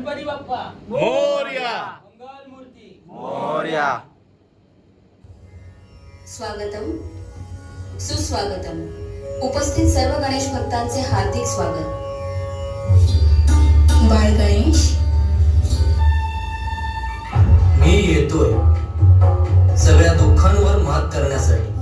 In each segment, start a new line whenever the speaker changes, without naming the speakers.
गणपती बाप्पा.
मोरया.
मंगल मूर्ती.
मोरया.
स्वागतम. सुस्वागतम. उपस्थित सर्व गणेश भक्तांचे हार्दिक स्वागत. बाळ गणेश.
मी येतोय सगळ्या दुःखांवर मात करण्यासाठी.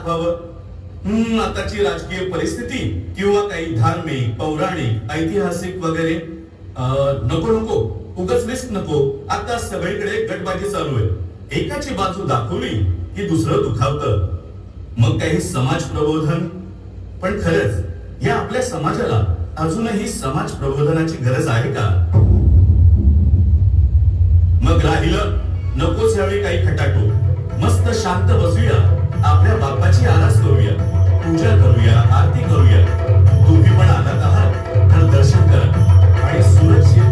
दाखवावं हम्म आताची राजकीय परिस्थिती किंवा काही धार्मिक पौराणिक ऐतिहासिक वगैरे नको नको. उगच रिस्क नको. आता सगळीकडे गटबाजी चालू आहे. एकाची बाजू दाखवली की दुसरं दुखावत. मग काही समाज प्रबोधन? पण खरंच या आपल्या समाजाला अजूनही समाज प्रबोधनाची गरज आहे का? मग राहिलं नकोच यावेळी काही खटाटो. मस्त शांत बसूया. आपल्या बाप्पाची आरास करूया पूजा करूया आरती करूया. तुम्ही पण आलात आहात तर दर्शन करा आणि सुरक्षित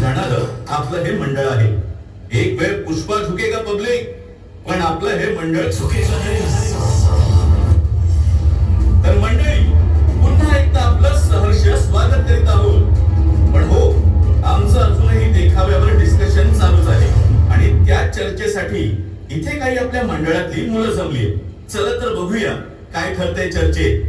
जाणारं आपलं हे मंडळ आहे. एक वेळ पुष्पा झुके का पब्लिक पण आपलं हे मंडळ चुकीचं नाही? तर मंडळी पुन्हा एकदा आपलं सहर्ष स्वागत करीत आहोत. पण हो आमचं अजूनही देखाव्यावर डिस्कशन चालूच आहे आणि त्या चर्चेसाठी इथे काही आपल्या मंडळातली मुलं जमली चला तर बघूया काय ठरतंय चर्चेत.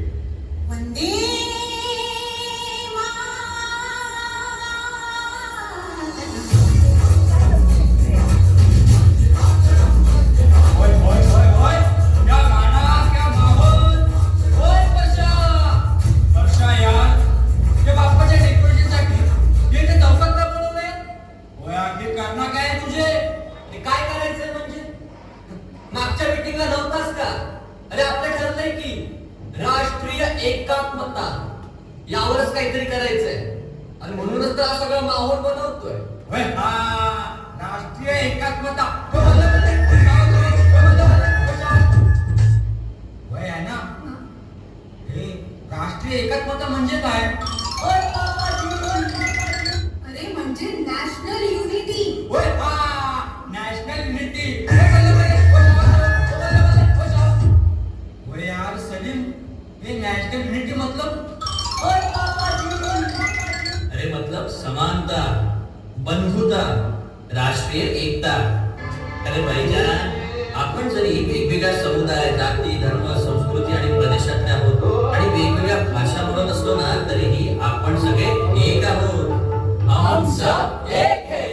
सब एक है।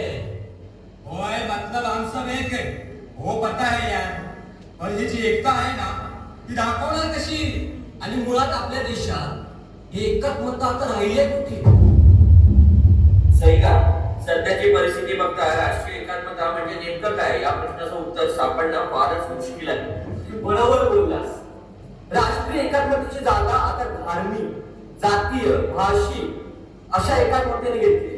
होय मतलब हम सब एक है। हो पता है यार। पण ही जी एकता आहे ना ती दाखवणार कशी?
आणि मुळात आपल्या देशात हे एकात्मता आता राहिली कुठे?
सही का सध्याची परिस्थिती बघता राष्ट्रीय एकात्मता म्हणजे नेमकं काय? या प्रश्नाचं उत्तर सापडणं फारच मुश्किल आहे.
बरोबर बोललास. राष्ट्रीय एकात्मतेची जागा आता धार्मिक जातीय भाषिक अशा एकात्मतेने घेतली.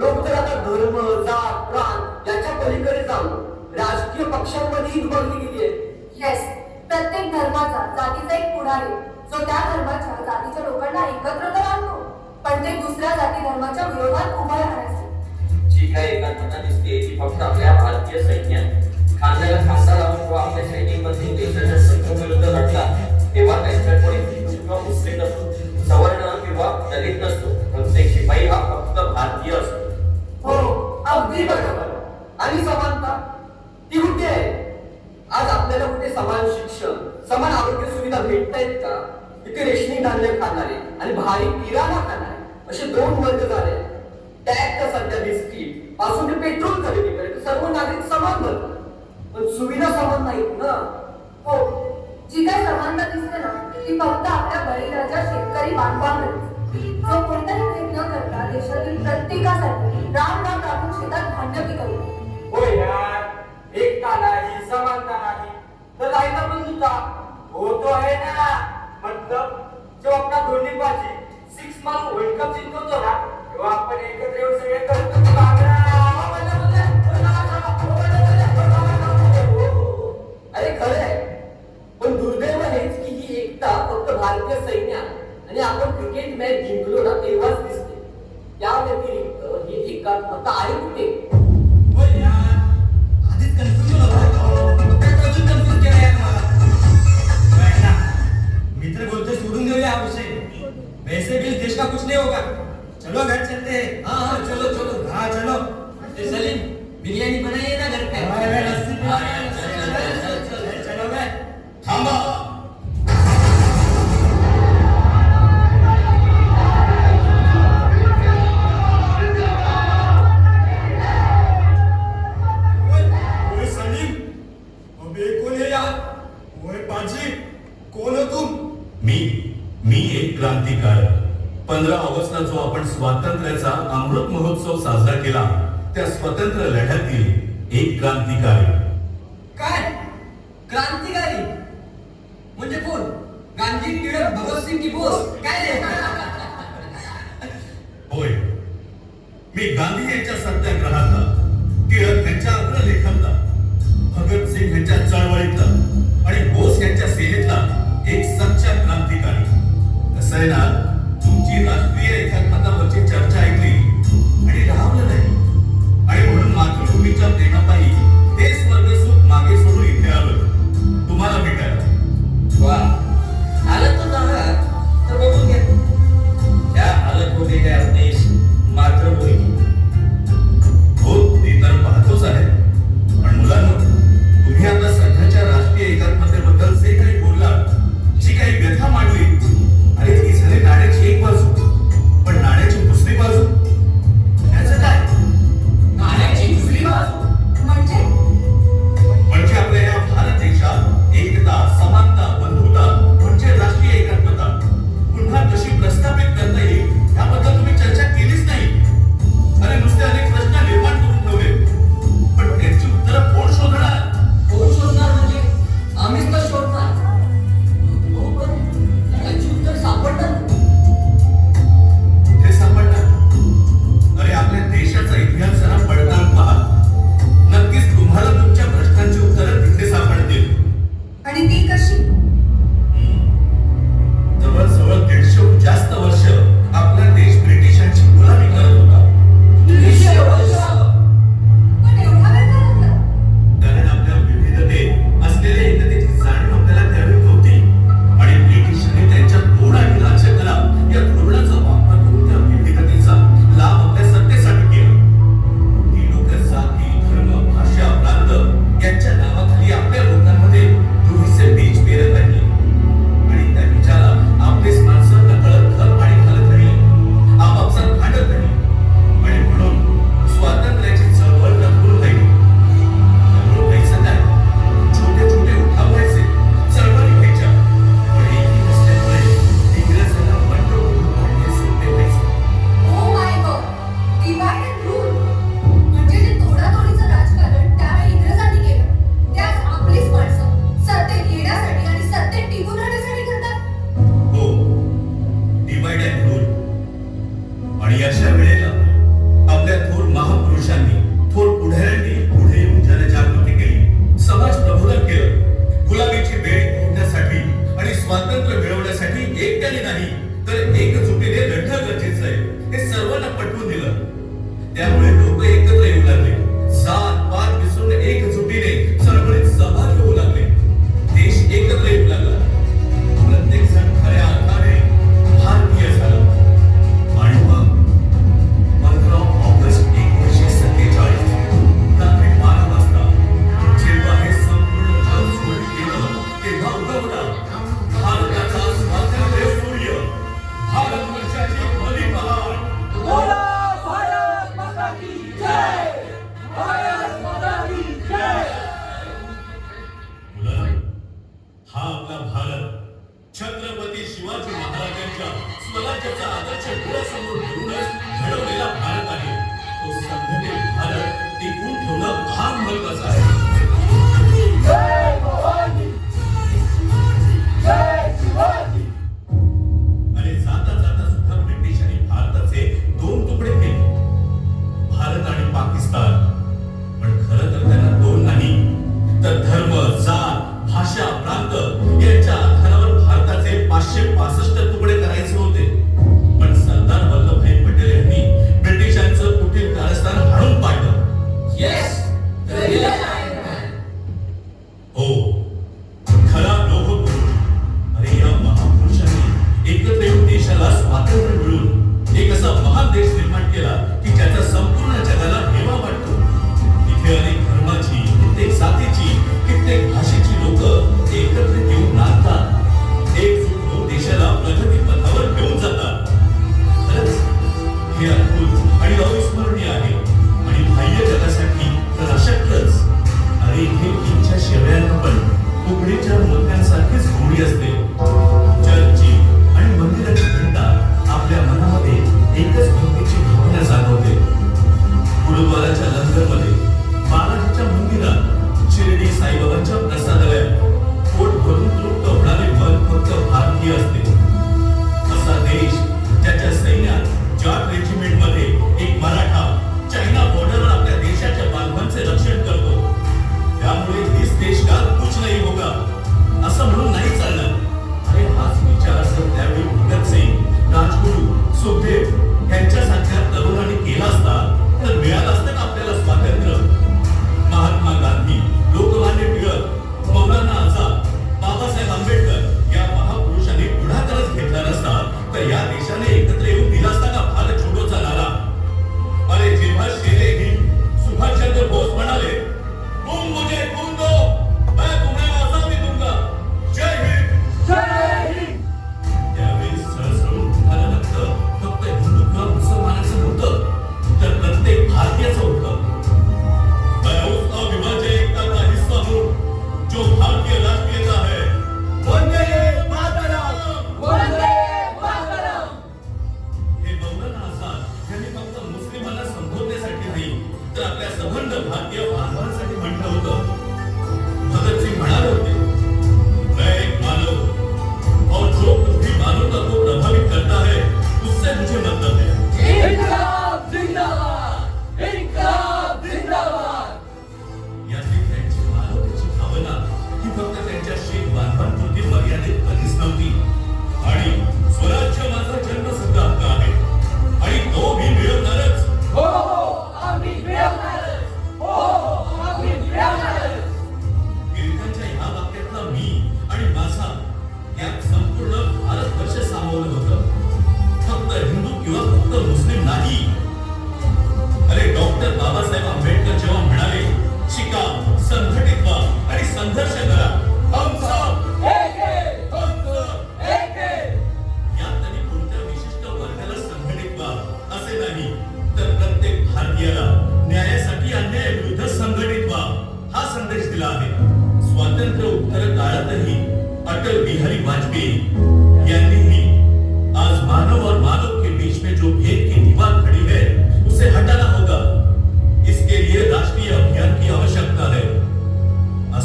लोक तर आता धर्म जात प्रांत याच्या पलीकडे जाऊन राजकीय पक्षांमध्येही विभागली गेली आहे
येस प्रत्येक धर्माचा जातीचा एक पुढारी जो त्या धर्माच्या जातीच्या लोकांना एकत्र तर आणतो पण ते दुसऱ्या जाती धर्माच्या विरोधात उभं राहण्यासाठी.
जी काही एकात्मता दिसते ती फक्त आपल्या भारतीय सैन्यात. खांद्याला खांदा लावून जेव्हा आपल्या सैनिक बंधू देशाच्या शत्रूविरुद्ध लढतात तेव्हा त्यांच्याकडे हिंदू किंवा मुस्लिम नसतो सवर्ण किंवा दलित नसतो प्रत्येक शिपाई हा फक्त भारतीय असतो.
राहिला बंधुता हो तो ना. मतलब जो आपला धोनी पाजी सिक्स मार्क वर्ल्ड कप जिंकवतो ना तेव्हा आपण एकत्र येऊन सगळे करतो. अरे खरं आहे पण दुर्दैव हेच की ही एकता फक्त भारतीय सैन्यात आणि आपण क्रिकेट मॅच जिंकलो ना तेव्हाच दिसते. त्या व्यतिरिक्त ही एकात्मता आहे कुठे?
मी मी एक क्रांतिकारक. पंधरा ऑगस्टला जो आपण स्वातंत्र्याचा अमृत महोत्सव साजरा केला त्या स्वतंत्र लढ्यातील एक क्रांतिकारी.
काय? क्रांतिकारी? म्हणजे कोण? गांधी टिळक भगतसिंग की बोस?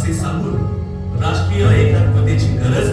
असे सांगून राष्ट्रीय एकात्मतेची गरज